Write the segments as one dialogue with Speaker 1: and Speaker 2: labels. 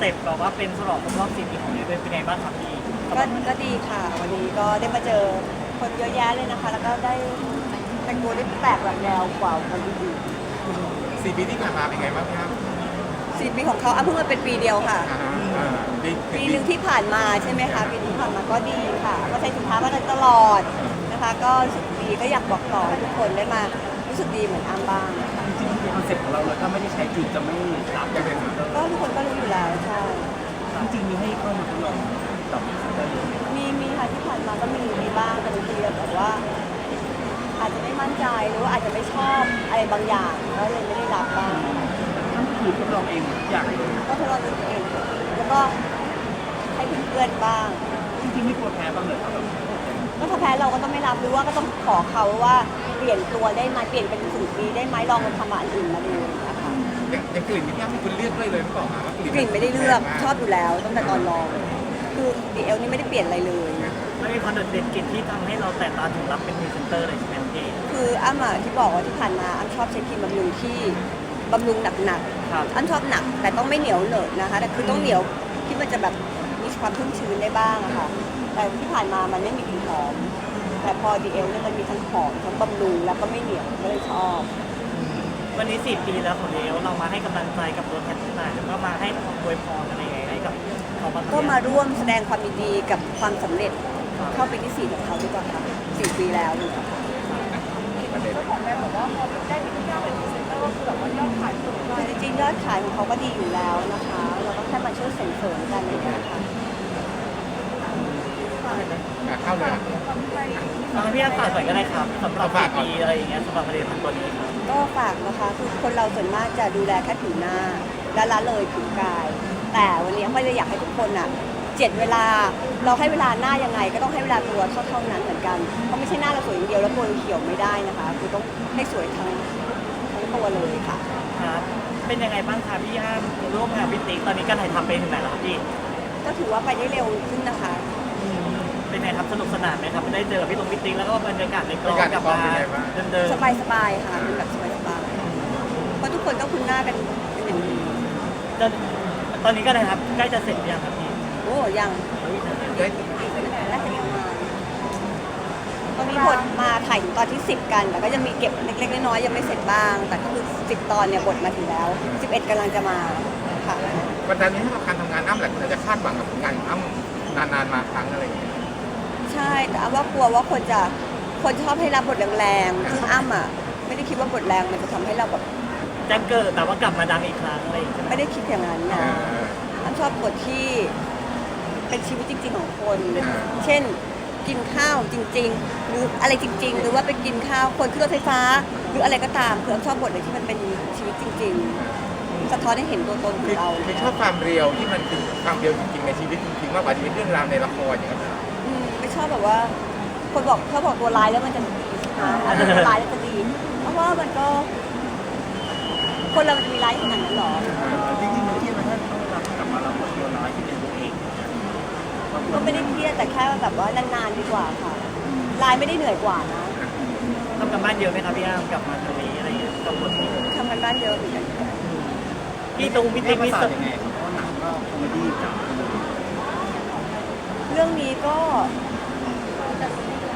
Speaker 1: เต็ปแบบว่าเป็นฉลองครบรอบ4ปีของเดย์เป็นไงบ้างครับพี่
Speaker 2: ก็ก็ดีค่ะ วันนี้ก็ได้มาเจอคนเยอะแยะเลยนะคะ แล้วก็ได้แต่งตัวได้แปลกแบบแนวกว่าคนอื่น
Speaker 3: สี่ปีที่ผ่านมาเป็นไงบ้างครับ
Speaker 2: ๆสี่ปีของเขาอะเพิ่งมาเป็นปีเดียวค่ะ
Speaker 3: อ่าฮะอ่าดี
Speaker 2: ปีหนึ่งที่ผ่านมาใช่ไหมคะปีที่ผ่านมาก็ดีค่ะ ก็ใช้สินค้ามาโดยตลอดนะคะ ก็รู้สึกดีก็อยากบอกต่อให้ทุกคนได้มารู้สึกดีเหมือนอ้ามบ้างค่ะ
Speaker 4: จริงๆคอนเซ็ปต์ของเราเลยถ้าไม่ได้ใช้จริงจะไม่รับ
Speaker 3: จะเป็น
Speaker 2: ก็ทุกคนก็รู้อยู่แล้วใช่
Speaker 4: จริงๆมีให้เข้ามาทดลองกับพรีเซนเตอร์เยอะไหม
Speaker 2: มีมีค่ะที่ผ่านมาก็มีมีบ้างแต่บางทีแบบว่า อาจจะไม่มั่นใจหรือว่าอาจจะไม่ชอบอะไรบางอย่างก็เลยไม่ได้รับบ้าง
Speaker 4: นั่นก็คือทดลองเองทุกอย่างเลย
Speaker 2: ก็ทดลองด้วยตัวเองแล้วก็ให้เพื่อนๆบ้าง
Speaker 4: จริงๆไม่กลัวแพ้บ้างเลยครับแบบ
Speaker 2: ก็ถ้าแพ้เราก็ต้องไม่รับหรือว่าก็ต้องขอเขาว่าเปลี่ยนตัวได้ไหมเปลี่ยนเป็นสูตรนี้ได้ไหมลองมาทำอันอื่นมาดูนะคะ
Speaker 3: ยังยังกลิ่นที่พี่อ้ำมีคุณเลือกด้วยเลยหรือเปล่าคะว่าก
Speaker 2: กลิ่นไม่ได้เลือกชอบอยู่แล้วตั้งแต่ตอนลอง คือดีเอลนี่ไม่ได้เปลี่ยนอะไรเลย
Speaker 1: ไม่มีความโดดเด่นกลิ่นที่ทำให้เราแตกต่างถึงรับเป็นพรีเซนเตอร์เลยใช่ไหมพี่
Speaker 2: คืออ้ำอะที่บอกว่าที่ผ่านมาอ้ำชอบใช้ครีมบำรุงที่บำรุงหนัก
Speaker 1: ครับ
Speaker 2: ๆอ้ำชอบหนักแต่ต้องไม่เหนียวเหนอะนะคะแต่คือต้องเหนียวที่มันจะแบบมีความชุ่มชื้นได้บ้างอะค่ะ แต่ที่ผ่านมามันไม่มีกลิ่นหอม แต่พอดีเอลเนี่ยมันมีทั้งหอมทั้งบำรุงแล้วก็ไม่เหนียวก็เลยชอบ
Speaker 1: วันนี้ 4 ปีแล้วของเดย์เรามาให้กำลังใจกับตัวแทนต่างๆแล้วก็มาให้อวยพรอะไรยังไงให้กับเขาบ้างครับ
Speaker 2: ก็มาร่วมแสดงความยินดีกับความสำเร็จเข้าปีที่สี่ของเขาดีกว่าค่ะสี่ปีแล้วเนี่ยค่ะ
Speaker 3: ประเด็น
Speaker 2: คือจริงๆยอดขายของเขาก็ดีอยู่แล้วนะคะ เราก็แค่มาช่วยส่งเสริมกันเองนะคะ
Speaker 3: อะเข้าเลยอะ
Speaker 1: เอาให้พี่อาฝากหน่อยก็ได้ครับสำหรับ
Speaker 3: ฝากก่อน
Speaker 1: 4ปีอะไรอย่างเงี้ยสำหรับผลิตภัณฑ์ตัวนี้ครับ
Speaker 2: ก็ฝากนะคะคือคนเราส่วนมากจะดูแลแค่ผิวหน้า และละเลยผิวกาย แต่วันนี้ไม่ได้อยากให้ทุกคนอะเจ็ดเวลาเราให้เวลาหน้ายังไง ก็ต้องให้เวลาตัวเท่าเท่านั้นเหมือนกันเพราะไม่ใช่หน้าเราสวยอย่างเดียวแล้วตัวเราเขียวไม่ได้นะคะ คือต้องให้สวยทั้งทั้งตัวเลยค่ะ
Speaker 1: ครับเป็นยังไงบ้างคะพี่ย่ามร่วมงานพิติ๊กตอนนี้การถ่ายทำไปถึงไหนแล้วครับพี่
Speaker 2: ก็ถือว่าไปได้เร็วขึ้นนะคะ
Speaker 1: เป็นไง ครับสนุกสนานไหมครับได้เจอพี่ตรงพิติ๊กแล้วก็บรรยากาศในกองกลับมาเดิม
Speaker 2: สบายสบายๆค่ะเป็นแบบสบายสบายๆเพราะทุกคนก็คุ้นหน้ากันเป็นอย่างดี
Speaker 1: ๆจะตอนนี้ก็นะครับใกล้จะเสร็จหรือยังครับพี่
Speaker 2: โอ้ยัง
Speaker 3: เฮ้ย
Speaker 2: น่าจะยังมาตอนนี้บทมาถ่ายถึงตอนที่ 10 กัน แต่ก็ยังมีเก็บเล็กๆน้อยๆยังไม่เสร็จบ้าง แต่ก็คือ 10 ตอนเนี่ยบทมาถึงแล้ว 11กำลังจะมาค่ะ
Speaker 3: วันนั้นนี้ให้กับการทำงานอ้ำหลายคนอาจจะคาดหวังกับผลงานของอ้ำนานๆมาครั้งอะไรอย่างเงี้ย
Speaker 2: ใช่แต่อ้ำว่ากลัวว่าคนจะคนชอบให้รับบทแรงๆซึ่งอ้ำอะไม่ได้คิดว่าบทแรงมันจะทำให้เราแบบ
Speaker 1: แจ้งเกิดแต่ว่ากลับมาดังอีกครั้งอะไรอย่างเงี้ยใช่ไหม
Speaker 2: ไม่ได้คิดอย่างนั้น
Speaker 3: เอ
Speaker 2: นะ
Speaker 3: อ
Speaker 2: อ้ำชอบบทที่เป็นชีวิตจริง ๆ ของคน เช่น กินข้าวจริง ๆ หรืออะไรจริง ๆ หรือว่าไปกินข้าวคนขึ้นรถไฟฟ้า หรืออะไรก็ตามคืออ้ำชอบบทอะไรที่มันเป็นชีวิตจริง ๆ สะท้อนให้เห็นตัวตนขอ
Speaker 3: คือง
Speaker 2: เรา
Speaker 3: คือชอบความเรียวที่มันคือความเรียวจริงๆในชีวิตจริงๆมากกว่าที่เป็นเรื่องราวในละครอย่างเงี้ย
Speaker 2: อืมไม่ชอบแบบว่า คนบอกเขาบอกตัวร้ายแล้วมันจะดีใช่ไหมอันนี้ตัวร้ายแล้วจะดี เพราะว่ามันก็ คนเรามันจะมีร้ายขนาดนั้นหรอ
Speaker 4: จริงๆมันเครียดไหมถ้าต้องรับกลับมารับบทตัวร้ายที่เป็นตัวเอง
Speaker 2: ก็ไม่ได้เครียดแต่แค่แบบว่านานๆดีกว่าค่ะร้ายไม่ได้เหนื่อยกว่านะ
Speaker 1: ทำกันบ้านเยอะไหมครับพี่อ้ามกลับมาตรงนี้อะไรอย่างเงี้ยกับบทนี้
Speaker 2: ทำกันบ้านเยอะเหมือนกัน
Speaker 1: พี่ตรงพิติ๊ก
Speaker 4: ภา
Speaker 1: นี่
Speaker 4: ษา
Speaker 1: ส
Speaker 4: ยังไงครับเพราะว่าหนังก็คอมเมดี้จ๋า
Speaker 2: เรื่องนี้ก็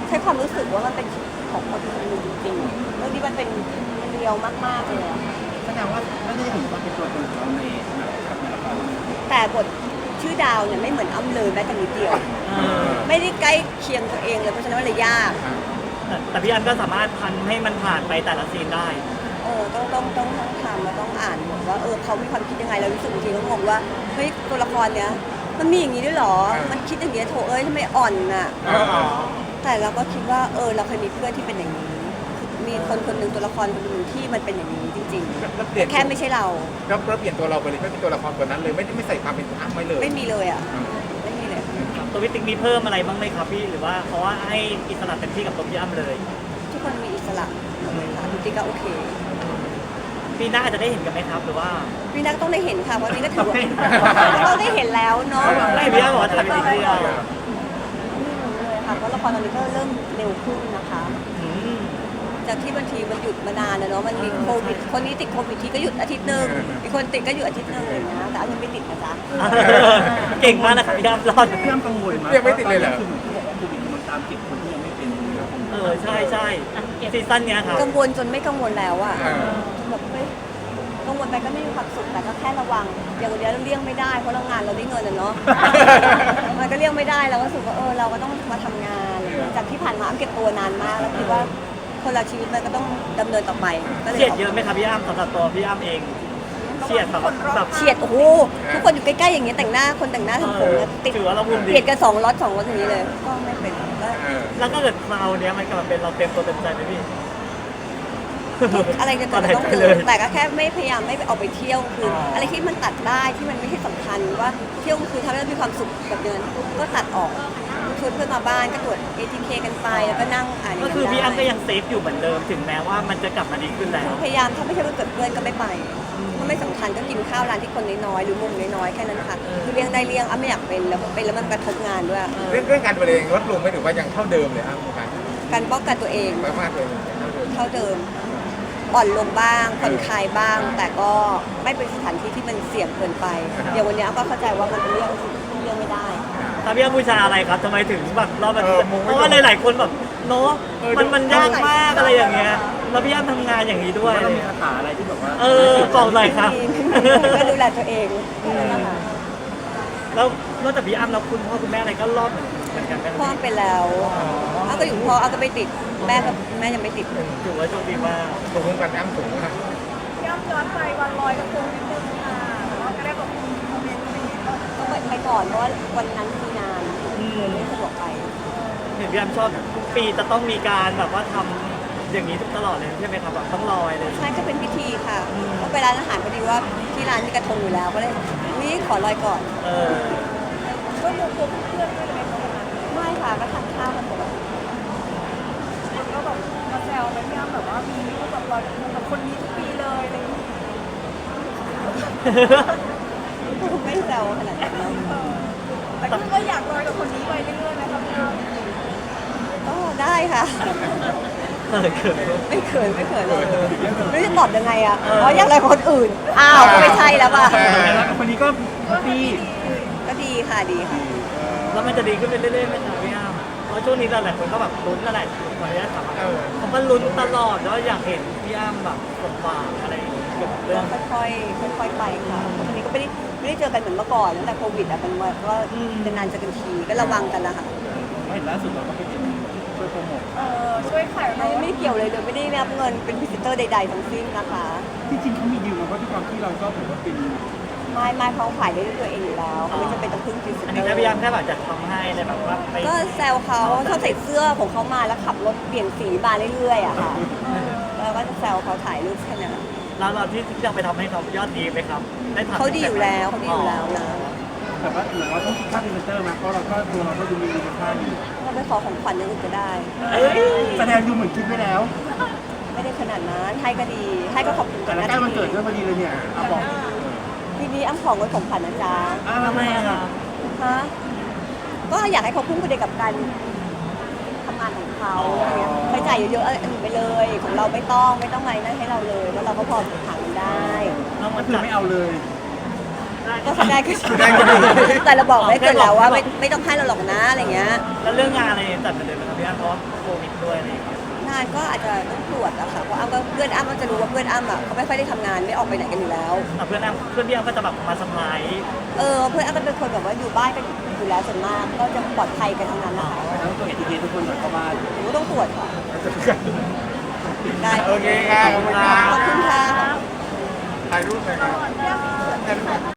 Speaker 2: ใช้ความรู้สึกว่ามันเป็นชีวิตของคนคนหนึ่งจริงๆเรื่องนี้มันเป็นเรียวมากๆเลยอะ
Speaker 4: แสดงว่าไม่ได้เห็นความเป็นตัวตนของเราในหนังกับในละคร
Speaker 2: แต่บทชื่อดาวเนี่ยไม่เหมือนอ้ำเลยแม้แต่นิดเดียว
Speaker 1: เออ
Speaker 2: ไม่ได้ใกล้เคียงตัวเองเลยเพราะฉะนั้นมันเลยยาก
Speaker 1: แต่แต่พี่อ้ามก็สามารถพันให้มันผ่านไปแต่ละซีนได้
Speaker 2: เออต้องต้องต้องต้องทำแล้วต้องอ่านบทว่าเออเขามีความคิดยังไงเรารู้สึกบางทีก็งงว่าเฮ้ยตัวละครเนี้ยมันมีอย่างนี้ด้วยเหรอ มันคิดอย่างนี้ยโถเอ้ยทำไมอ่อนน่ะ
Speaker 3: อ๋อ
Speaker 2: แต่เราก็คิดว่าเออเราเคยมีเพื่อนที่เป็นอย่างนี้ มีคนคนหนึ่งตัวละครคนหนึ่งที่มันเป็นอย่างนี้จริง
Speaker 3: แล้วเปลี่ยน
Speaker 2: ๆแค่ไม่ใช่เรา
Speaker 3: เราเราเปลี่ยนตัวเราไปเลยไม่เป็นตัวละครตัวนั้นเลยไม่ได้ไม่ใส่ความเป็นอ้ำไว้เลย
Speaker 2: ไม่มีเลยอะไม่มีเลย
Speaker 1: ตัวพิติ๊กมีเพิ่มอะไรบ้างไหมครับพี่ หรือว่าเพราะว่าให้อิสระเต็มที่กับตัวพี่อ้ำเลย
Speaker 2: ทุกคนมีอิสระหมดเลยค่ะทุกทีก็โอเค
Speaker 1: ปีหน้าอาจจะได้เห็นกันไหมครับ หรือว่า
Speaker 2: พี่นักต้องได้เห็นค่ะเพราะนี่ก็ถือว่าเราได้เห็นแล้วเนาะ
Speaker 1: ไม่พี่อ้ำบอกว่าถ่ายไปทีเดียว
Speaker 2: ไม่รู้เลยค่ะเพราะ ละครตอนนี้ก็เริ่มเร็วขึ้นนะคะ
Speaker 1: อืม
Speaker 2: จากที่บางทีมันหยุดมานานนะเนาะมันมีโควิดคนนี้ติดโควิดทีก็หยุดอาทิตย์หนึ่งอีกคนติดก็หยุดอาทิตย์หนึ่งอะไรอย่างเงี้ยแต่อันยังไม่ติดนะจ๊ะ
Speaker 1: เก่งมากนะครับพี่อ้ำรอด
Speaker 4: พี่อ้ำกังวลไหม
Speaker 3: ยังไม่ติดเลยเหรอ
Speaker 4: คือเหมือนเขาบอกว่าโควิดมันตามเก็บคนที่ยังไม่เป็นนะครับผม
Speaker 1: เออใช่ใช่ซีซั่นเนี้ยครับ
Speaker 2: กังวลจนไม่กังวลแล้วอะ
Speaker 3: เออ
Speaker 2: แบบเฮ้ย กังวลไปก็ไม่มีความสุขแต่ก็แค่ระวัง อย่างวันนี้เราเลี่ยงไม่ได้เพราะเรางานเราได้เงินอะเนาะ มันก็เลี่ยงไม่ได้เราก็รู้สึกว่าเออเราก็ต้องมาทำงานอะไรอย่างเงี้ยจากที่ผ่านมาอ้ำเก็บตัวนานมากแล้วคิดว่าคนเราชีวิตมันก็ต้องดำเนินต่อไปก็เลย
Speaker 1: เฉียดเยอะไหมครับพี่อ้ำสำหรับตัวพี่อ้ำเองเฉียดแบบแบบ
Speaker 2: เฉียดโอ้โหทุกคนอยู่ใกล้ๆอย่างเงี้ยแต่งหน้าคนแต่งหน้าทำผมเนี่ยติด
Speaker 1: ถือว่าเราภูมิดี
Speaker 2: เบียดกันสองรถสองรถอย่างนี้เลย ก็ไม่เป็นก็
Speaker 3: เออ
Speaker 1: แล้วก็เกิดเราเนี้ยมันกลับมาเป็นเราเต็มตัวเต็มใจไหมพี่
Speaker 2: อะไรจะเกิดก็ต้อง
Speaker 1: ไป
Speaker 2: เกิ
Speaker 1: เล
Speaker 2: ด
Speaker 1: ย
Speaker 2: แต่ก็แค่ไม่พยายามไม่ไปออกไปเที่ยวคืออ
Speaker 1: ออ
Speaker 2: อะไรที่มันตัดได้ที่มันไม่ใช่สำคัญว่าเที่ยวคือทำให้เรามีความสุขกับเดือนก็ตัดออกชวนเพื่อนมาบ้านก็ตรวจ ATK กันไปแล้วก็นั่งอ่าน
Speaker 1: ก็คือพี่อ้ำก็ยังเซฟอยู่เหมือนเดิมถึงแม้ว่ามันจะกลับมาดีขึ้นแล้ว
Speaker 2: พยายามถ้าไม่ใช่วันเกิดเพื่อนก็ไม่ไปถ้าไม่สำคัญก็กินข้าวร้านที่คนน้อยๆหรือมุมน้อยๆแค่นั้นค่ะคือเลี้ยงได้เลี้ยงอ้ำไม่อยากเป็นแล้วเป็นแล้วมันกระทบงานด้วย
Speaker 3: เรื่องเรื่องการดูแลเองลดลงไหมหรือว่ายังเท่าเดิมเลยครับการ
Speaker 2: การป้องกันตัวเอง
Speaker 3: มากมากๆเลยเท่าเดิม
Speaker 2: เท่าเดิม อ่อนลงบ้างผ่อนคลายบ้าง แต่ก็ไม่เป็นสถานที่ที่มันเสี่ยงเกินไปอย่างวันนี้ก็เข้าใจว่ามันเป็นเรื่องที่เลี่ยงไม่ได้
Speaker 1: ถ้าพี่อ้ำบูชาอะไรครับทำไมถึงแบบรอบแบบนี้เพราะว่าหลายๆคนแบบเนาะมันมันยากมากอะไรอย่างเงี้ยแล้วพี่อ้ำทำงานอย่างนี้ด้วย
Speaker 4: ว่าเรามีคาถาอะไรที่แบบว่า
Speaker 1: เออบอกหน่อยครับ
Speaker 2: ก็ดูแลตัวเองแค่นั้นนะคะ
Speaker 1: แล้วนอกจากพี่อ้ำแล้วคุณพ่อคุณแม่อะไรก็รอดเหมือน กันไหม
Speaker 2: พ่อเป็นแล้วอ้าก็อยู่พ่ออ้าก็ไม่ติด แม่ก็แม่ยังไม่ติด
Speaker 1: ถือว่าโชคดีมาก
Speaker 3: ตัวคุ้มกันอ้ำสูงมาก
Speaker 5: ย้ำย้อนไปวันลอยกระทงนิดนึงค่ะเราจะได้บอกคุณคอมเมนต์นี้
Speaker 2: ก็ไปไปก่อนเพราะว่าวันนั้นคืองานเลยไม่สะดวกไป
Speaker 1: เห็นพี่อ้ำชอบทุกปีจะต้องมีการแบบว่าทำอย่างนี้ทุกตลอดเลยใช่ไหมครับแบบต้องลอยเลย
Speaker 2: ใช่ก็เป็นพิธีค่ะก็ไปร้านอาหารพอดีว่าที่ร้านมีกระทงอยู่แล้วก็เลยวิขอลอยก่อน
Speaker 1: เออ
Speaker 5: ก็รวมตัวเพื่อนๆด้วยไหม คะวันนั้น
Speaker 2: ไม่ค่ะก็ทานข้าวกันปกติ
Speaker 5: คนก็แบบมาแซวไหมพี่อ้ำแบบว่ามีรูปแบบลอยกระทงกับคนนี้ทุกปีเลยอะไรอย่างเงี้ย
Speaker 2: ไม่แซวขนาดนั้นเนอะ
Speaker 5: เออแต่ก็อยากลอยกับคนนี้ไปเรื่อยๆนะคะพี่อ้ำ
Speaker 2: ก็ได้ค่ะ
Speaker 1: เออเขิน
Speaker 2: ไม่เขินไม่เขินเลยไม่รู้จะตอบยังไงอะอ๋ออยากอะไรคนอื่น อ้าวก็ไม่ใช่แล้วป่ะ
Speaker 4: แล้วคนนี้ก็แฮปปี้
Speaker 2: ก็ดีค่ะดีค่ะ
Speaker 1: แล้วมันจะดีขึ้นไปเรื่อยๆไหมครับพี่อ้ำเพ ราะช่วงนี้หลายๆคนก็แบบลุ้นนั่นแหละขออนุญาตถามว่า
Speaker 3: เออ
Speaker 1: เขาก็ลุ้นตลอดแล้วอยากเห็นพี่อ้ำแบบสมหวังอะไรอย่างเงี้ยเกี่ยวกับเรื่อง
Speaker 2: ค่อยๆ ค่อยๆ ไปค่ะวันนี้ก็ไม่ได้ไม่ได้เจอกันเหมือนเมื่อก่อนตั้งแต่โควิดอะมันมาก็นานๆเจอกันทีก็ระวังกันนะคะ
Speaker 4: เห็นล่าสุดเราก็ไปเป็นช่วยโปรโมท
Speaker 5: เออช่วยขาย
Speaker 2: ไม่
Speaker 5: รถ
Speaker 2: ไม่ได้เกี่ยวเลยเลยไม่ได้รับเงินเป็นพิเศเตอร์ใดๆทั้งสิ้นนะคะ
Speaker 4: จริงๆเขามีดีลมาเพราะด้วยความที่เราก็ถือว่าเป็น
Speaker 2: ไม่ไม่เขาขายได้ด้วยตัวเองอยู่แล้วเขาไม่จำเป็นต้องพึ่งพิเศ
Speaker 1: อัน
Speaker 2: เตอ
Speaker 1: นี้
Speaker 2: ร์
Speaker 1: แค่พี่อ้ำแค่แบบจะทำให้เลยแบบว่าไป
Speaker 2: ก็แซวเขาชอบใส่เสื้อของเขามาแล้วขับรถเปลี่ยนสีมาเรื่อยๆอะค่ะแล้วก็จะแซวเขาถ่ายรูปแค่นั้น
Speaker 1: แล้วเราที่ที่จะไปทำให้เขายอดดีไหมครับได้ทำ
Speaker 2: เขาดีอยู่แล้วเขาดีอยู่แล้วนะ
Speaker 4: แต่ว่าเหมือนว่าต้องคิดค่าพรีเซนเตอร์มาเพราะเราก็ตัวเราก็ดูมีมูลค่าอยู่
Speaker 2: เราไปขอของขวัญอย่างอื่นก็ได้
Speaker 1: เอ้ย
Speaker 4: แสดงดูเหมือนคิดไว้แล้ว
Speaker 2: ไม่ได้ขนาดนั้นให้ก็ดีให้ก็ขอบคุณ
Speaker 4: แต่
Speaker 2: กัน
Speaker 4: ละ
Speaker 2: นะ
Speaker 4: ใกล้วันเกิดด้วยพอดีเลยเนี่ยเอาบอก
Speaker 2: ทีนี้อ้ำของไว้ของขวัญนะจ๊ะ
Speaker 4: อ้าวทำไมอะ
Speaker 2: ฮะก็อยากให้เขาพุ่งประเด็นกับการทำงานของเขาอะไรเงี้ยใช้จ่ายเยอะๆอันอื่นไปเลย ของเราไม่ต้องไม่ต้องอะไรนั่นให้เราเลยแล้วเราก็พอหาเงินได้
Speaker 1: น้อง
Speaker 4: ก็
Speaker 1: มัน
Speaker 4: คือ
Speaker 1: จัด
Speaker 4: ไม่เอาเลย
Speaker 2: ก็ทำได้ก็
Speaker 3: ได้ก็ดี
Speaker 2: แต่เราบอกไว้เกิดแล้วว่าไม่ไม่ต้องให้เราหรอกนะอะไรเงี้ย
Speaker 1: แล้วเรื่องงานอะไรจัดไปเลยไหมครับพี่อ้ำเพราะว่าโควิดด้วยอะไรอย่างเงี้ย
Speaker 2: งานก็อาจจะต้องตรวจอะค่ะเพราะอ้ำก็เพื่อนอ้ำก็จะรู้ว่าเพื่อนอ้ำอะเขาไม่ค่อยได้ทำงานไม่ออกไปไหนกันอยู่แล้ว
Speaker 1: แต่เพื่อนอ้ำเพื่อนพี่อ้ำก็จะแบบมาสปาย
Speaker 2: เออเพื่อนอ้ำก็เป็นคนแบบว่าอยู่บ้านกันอยู่แล้วส่วนมากก็จะปลอดภัยกันทั้งนั้นนะคะ
Speaker 4: แล้วตัวเอทีเคทุกคนก่อนเข้าบ้าน
Speaker 2: หนูต้องตรวจค่ะได้
Speaker 3: โอเคครับขอบคุณครั
Speaker 2: ขอบคุณค่ะ
Speaker 3: ถ่ายรูปหน่อยครับ